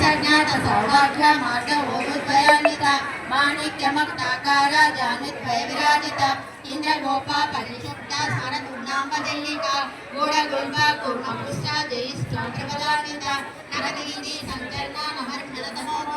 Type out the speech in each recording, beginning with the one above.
సంజ్ఞాత సౌభాగ్య మార్గ ఓరుద్వయాన్విత మాణిక్యమక్తాకార జానుద్వయ ఇంద్ర గోప పరిశుద్ధ సరదున్నాంబదల్లిక గూఢ గుల్బ కుర్మ పుష్ట జయిష్టాంధ్రపదాన్విత నరకీతి సంకర్ణ నమర్షణ తమోగుణ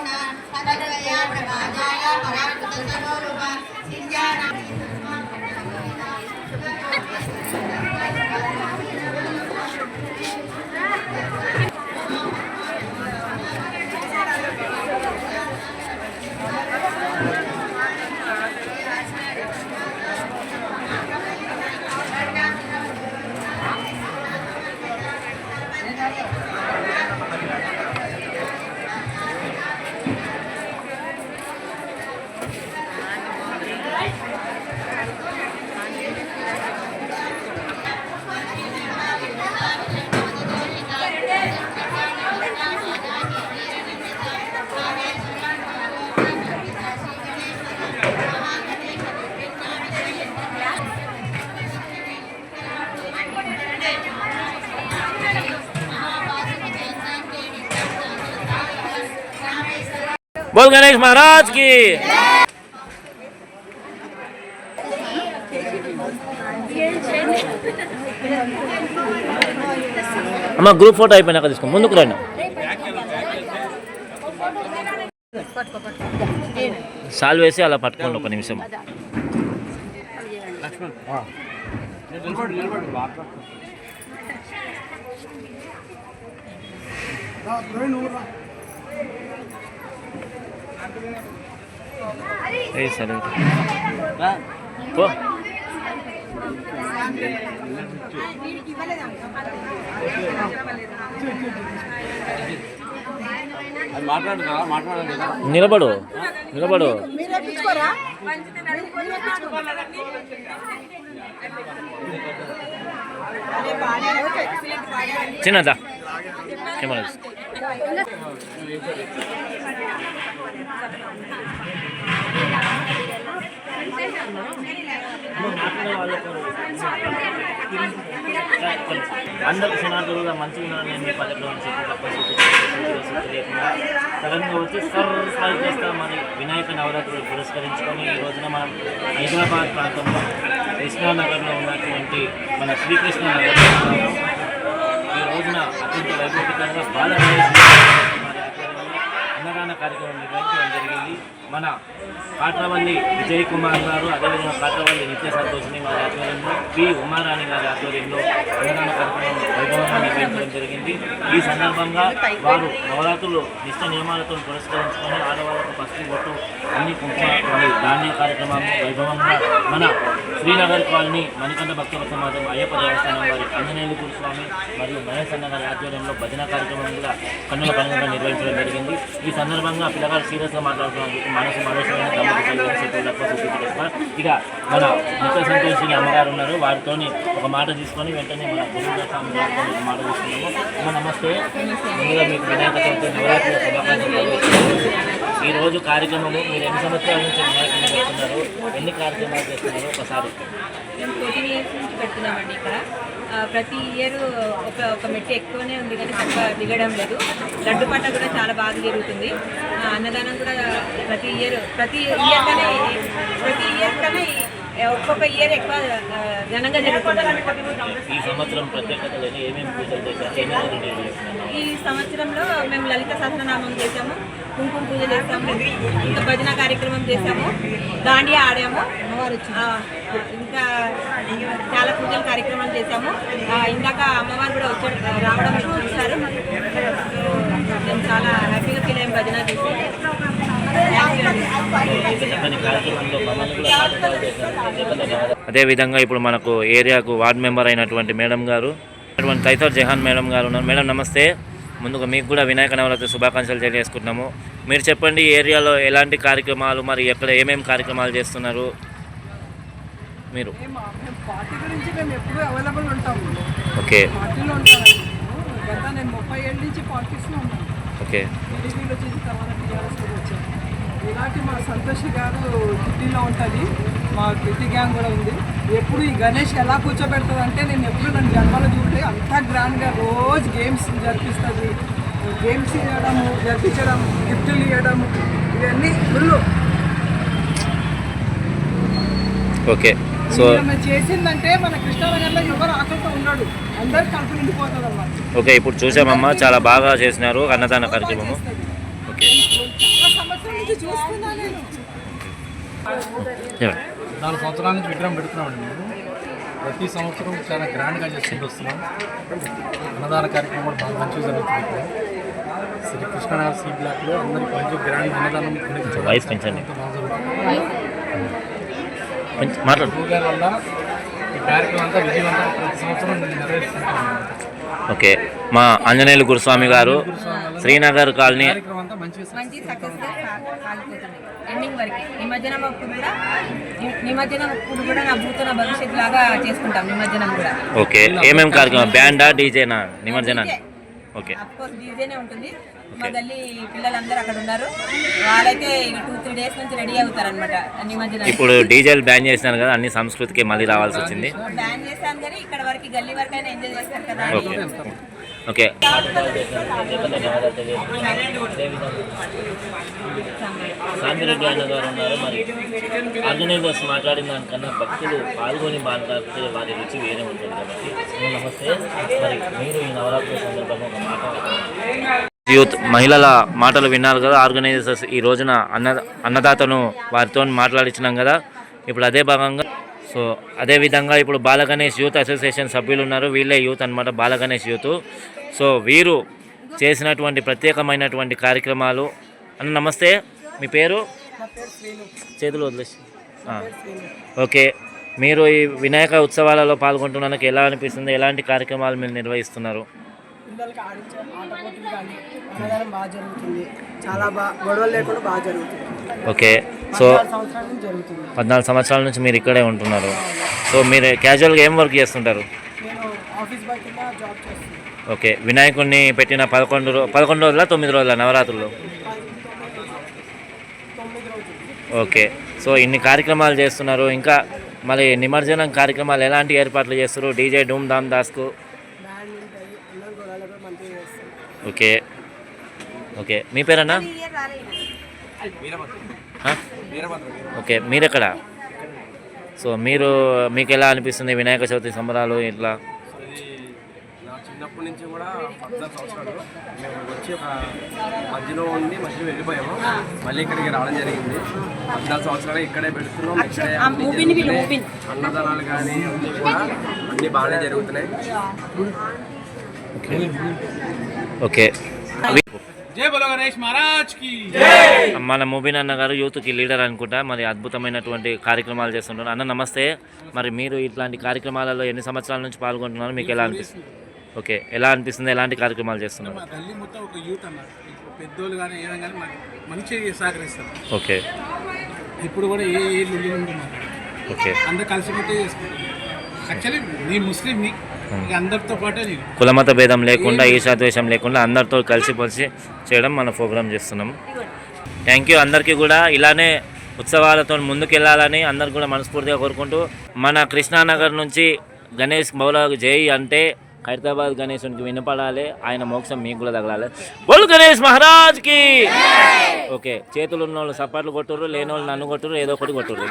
बोल गणेश महाराज की అమ్మ గ్రూప్ ఫోటో అయిపోయినాక తీసుకో ముందుకు రండి సాల్ వేసి అలా పట్టుకోండి ఒక నిమిషం ఏయ్ సరే. పో. నిలబడు. నిలబడు. చిన్నదా కెమెరా తీసుకో. సునాదులు మంచిగా ఉన్నారని నేను పల్లెటూరు సడన్గా వచ్చి సర్ సాయి చేస్తామని వినాయక నవరాత్రులు పురస్కరించుకొని ఈ రోజున మనం హైదరాబాద్ ప్రాంతంలో కృష్ణానగర్లో ఉన్నటువంటి మన శ్రీకృష్ణ నగర్లో అత్యంత వైభవంగా బాల అన్నదాన కార్యక్రమం నిర్వహించడం జరిగింది మన కాట్రవల్లి విజయ్ కుమార్ గారు అదేవిధంగా కాట్రవల్లి నిత్య సంతోషిని వారి ఆధ్వర్యంలో పి ఉమారాణి గారి ఆధ్వర్యంలో అన్నదాన కార్యక్రమం వైభవంగా నిర్వహించడం జరిగింది ఈ సందర్భంగా వారు నవరాత్రులు నిష్ట నియమాలతో పురస్కరించుకొని ఆడవాళ్ళకు పసుపు బొట్టు అన్ని కుంకుమ ధాన్య కార్యక్రమాలు వైభవంగా మన శ్రీనగర్ కాలనీ మణికంద భక్తుల సమాజం అయ్యప్ప దేవస్థానం వారి ఆంజనేయులు స్వామి మరియు మహేష్ అన్న గారి ఆధ్వర్యంలో భజన కార్యక్రమం కూడా కన్నుల పండుగగా నిర్వహించడం జరిగింది. ఈ సందర్భంగా పిల్లగాడు సీరియస్గా మాట్లాడుతున్నందుకు మనసు మనోషమైన ఇక మన నిత్య సంతోషి అమ్మగారు ఉన్నారు. వారితో ఒక మాట తీసుకొని వెంటనే మన గురువు స్వామి ఒక మాట తీసుకున్నాము. నమస్తే. ముందుగా మీకు వినాయక చవితి నవరాత్రి శుభాకాంక్షలు తెలియజేస్తున్నాను. ఈ రోజు కార్యక్రమము మీరు ఎన్ని సంవత్సరాల నుంచి వినాయకుని పెడుతున్నారు ఎన్ని కార్యక్రమాలు చేస్తున్నారు ఒకసారి? మేము ఫోర్టీన్ ఇయర్స్ నుంచి పెడుతున్నామండి ఇక్కడ. ప్రతి ఇయర్ ఒక ఒక మెట్టు ఎక్కువనే ఉంది కానీ తక్కువ దిగడం లేదు. లడ్డు పంట కూడా చాలా బాగా జరుగుతుంది. అన్నదానం కూడా ప్రతి ఇయర్ ప్రతి ఇయర్ కనే ప్రతి ఇయర్ కనే ఒక్కొక్క ఇయర్ ఎక్కువ ఘనంగా జరుగుతుంది. ఈ సంవత్సరం ఈ సంవత్సరంలో మేము లలిత సహస్రనామం చేసాము కుంకుమ పూజ చేసాము ఇంకా భజన కార్యక్రమం చేసాము దాండియా ఆడాము. ఇంకా చాలా పూజల కార్యక్రమాలు చేసాము ఇందాక అమ్మవారు కూడా వచ్చారు రావడం చూస్తారు మేము చాలా హ్యాపీగా ఫీల్ అయ్యాం భజన చేసి. అదేవిధంగా ఇప్పుడు మనకు ఏరియాకు వార్డ్ మెంబర్ అయినటువంటి మేడం గారు అటువంటి తైతర్ జహాన్ మేడం గారు ఉన్నారు. మేడం నమస్తే. ముందుగా మీకు కూడా వినాయక నవరాత్రి శుభాకాంక్షలు తెలియజేసుకుంటున్నాము. మీరు చెప్పండి ఏరియాలో ఎలాంటి కార్యక్రమాలు మరి ఎక్కడ ఏమేమి కార్యక్రమాలు చేస్తున్నారు? మీరు. మేము మేము ఇలాంటి మా సంతోష్ గారు కిట్టీలో ఉంటుంది. మా కిట్టి గ్యాంగ్ కూడా ఉంది. ఎప్పుడు ఈ గణేష్ ఎలా కూర్చోబెడుతుంది అంటే నేను ఎప్పుడు నన్ను జన్మలో చూడలే. అంతా గ్రాండ్గా రోజు గేమ్స్ జరిపిస్తుంది. గేమ్స్ ఇవ్వడము జరిపించడం గిఫ్ట్లు ఇవ్వడము ఇవన్నీ ఫుల్ ఓకే. సో మనం చేసిందంటే మన కృష్ణానగర్లో ఎవరు ఆకలితో ఉన్నాడు అందరు కడుపు నిండిపోతుంది అన్నమాట ఓకే ఇప్పుడు చూసామమ్మా. చాలా బాగా చేసినారు అన్నదాన కార్యక్రమము. ఓకే. నుంచి చూస్తున్నా నేను. నాలుగు సంవత్సరాల నుంచి విగ్రహం పెడుతున్నామండి మేము. ప్రతి సంవత్సరం చాలా గ్రాండ్గా చేసుకుంటూ వస్తున్నాం. అన్నదాన కార్యక్రమం కూడా బాగా మంచిగా జరుగుతుంది ఇక్కడ. శ్రీ కృష్ణనగర్ సి బ్లాక్లో అందరికి మంచి గ్రాండ్ అన్నదానం వాయిస్ పెంచండి. మాట్లాడు. వల్ల ఈ కార్యక్రమం అంతా విజయవంతం ప్రతి సంవత్సరం నెరవేరుస్తుంటాం ఓకే. మా ఆంజనేయులు గురుస్వామి గారు శ్రీనగర్ కాలనీ. కార్యక్రమం అంతా మంచిగా మంచి సక్సెస్ సాగిపోతుంది. ఎండింగ్ వరకు. నిమజ్జనం అప్పుడు కూడా ని- నిమజ్జనం అప్పుడు కూడా నా భూత నా భవిష్యత్తు లాగా చేసుకుంటాం. నిమజ్జనం కూడా. ఓకే. ఏమేం కార్యక్రమం? బ్యాండా డీజేనా? నిమజ్జనా ఓకే. కోర్స్ డీజేనే ఉంటుంది. మా గల్లీ పిల్లలందరూ అక్కడ ఉన్నారు. వాళ్ళైతే ఇక టూ త్రీ డేస్ నుంచి రెడీ అవుతారు అనమాట నిమజ్జనం ఇప్పుడు డీజేలు బ్యాన్ చేసినారు కదా అన్ని సంస్కృతికి మళ్ళీ రావాల్సి వచ్చింది. బ్యాన్ చేశాను కానీ ఇక్కడ వరకు గల్లీ వరకు అయినా ఎంజాయ్ చేస్తారు కదా అని. ఓకే. ఓకే. అన్న గారు ఉన్నారు మరి. ఆర్గనైజర్స్ మాట్లాడిన దానికన్నా భక్తులు పాల్గొని మాట్లాడితే వారి రుచి వేరే ఉంటుంది కాబట్టి. నమస్తే. మరి మీరు ఈ నవరాత్రి సందర్భంగా ఒక మాట యూత్ మహిళల మాటలు విన్నారు కదా ఆర్గనైజర్స్ ఈ రోజున అన్న అన్నదాతను వారితో మాట్లాడించినాం కదా ఇప్పుడు అదే భాగంగా సో అదే విధంగా ఇప్పుడు బాలగణేష్ యూత్ అసోసియేషన్ సభ్యులు ఉన్నారు వీళ్ళే యూత్ అన్నమాట బాలగణేష్ యూత్. సో వీరు చేసినటువంటి ప్రత్యేకమైనటువంటి కార్యక్రమాలు అన్న నమస్తే మీ పేరు? చేతులు వదిలేసి. ఓకే. మీరు ఈ వినాయక ఉత్సవాలలో పాల్గొంటున్నందుకు ఎలా అనిపిస్తుంది? ఎలాంటి కార్యక్రమాలు మీరు నిర్వహిస్తున్నారు? పిల్లలకి ఆడించే ఆట పోటీలు కానీ అన్నదానం బాగా జరుగుతుంది. చాలా బాగా గొడవలు లేకుండా బాగా జరుగుతుంది. ఓకే. సో పద్నాలుగు సంవత్సరాల నుంచి జరుగుతుంది. పద్నాలుగు సంవత్సరాల నుంచి మీరు ఇక్కడే ఉంటున్నారు. సో మీరు క్యాజువల్గా ఏం వర్క్ చేస్తుంటారు? నేను ఆఫీస్ బాయ్ కింద జాబ్ చేస్తున్నాను. ఓకే. వినాయకుడిని పెట్టిన పదకొండు రో పదకొండు రోజుల తొమ్మిది రోజుల నవరాత్రులు? ఓకే. సో ఇన్ని కార్యక్రమాలు చేస్తున్నారు. ఇంకా మరి నిమజ్జనం కార్యక్రమాలు ఎలాంటి ఏర్పాట్లు చేస్తారు డీజే డూమ్ దామ్ దాస్కు బ్యాండ్ ఉంటాయి అందరు గొడవలు కూడా మంచిగా చేస్తాం ఓకే. ఓకే. మీ పేరన్నా? ఓకే. మీరెక్కడ? సో మీరు మీకు ఎలా అనిపిస్తుంది వినాయక చవితి సంబరాలు ఇట్లా? చిన్నప్పటి నుంచి కూడా పద్నాలుగు సంవత్సరాలు. మేము వచ్చి ఒక మధ్యలో ఉండి మధ్యలో వెళ్ళిపోయాము. మళ్ళీ ఇక్కడికి రావడం జరిగింది. పద్నాలుగు సంవత్సరాలు ఇక్కడే పెడుతున్నాం ఇక్కడే. అన్నదానాలు కానీ అన్నీ కూడా అన్నీ బాగానే జరుగుతున్నాయి. ఓకే. జై బలో గణేష్ మహారాజ్కి. మన ముబీన్ అన్న గారు యూత్కి లీడర్ అనుకుంటా మరి అద్భుతమైనటువంటి కార్యక్రమాలు చేస్తుంటారు. అన్న నమస్తే. మరి మీరు ఇట్లాంటి కార్యక్రమాలలో ఎన్ని సంవత్సరాల నుంచి పాల్గొంటున్నారు? మీకు ఎలా అనిపిస్తుంది? ఓకే ఎలా అనిపిస్తుంది? ఎలాంటి కార్యక్రమాలు చేస్తున్నారు? మా గల్లీ మొత్తం ఒక యూత్ అన్న. పెద్దోళ్ళు కానీ ఏదైనా కానీ మాకు మంచిగా సహకరిస్తారు. ఓకే. ఇప్పుడు కూడా ఏ ఏ ఓకే. అందరు కలిసిమెట్టే చేసుకుంటాం యాక్చువల్లీ నీ ముస్లింని కులమత భేదం లేకుండా ఈశాద్వేషం లేకుండా అందరితో కలిసిపలిసి చేయడం మన ప్రోగ్రామ్ చేస్తున్నాం. థ్యాంక్ యూ అందరికీ కూడా. ఇలానే ఉత్సవాలతో ముందుకెళ్ళాలని అందరు కూడా మనస్ఫూర్తిగా కోరుకుంటూ మన కృష్ణానగర్ నుంచి గణేష్ బౌలకు జై అంటే హైదరాబాద్ గణేశునికి వినపడాలి. ఆయన మోక్షం మీకు కూడా తగలాలి. బోల్ గణేష్ మహారాజ్కి! ఓకే చేతులు ఉన్న వాళ్ళు సపాట్లు కొట్టుర్రు లేని వాళ్ళు నన్ను కొట్టుర్రు ఏదో ఒకటి కొట్టుర్రు.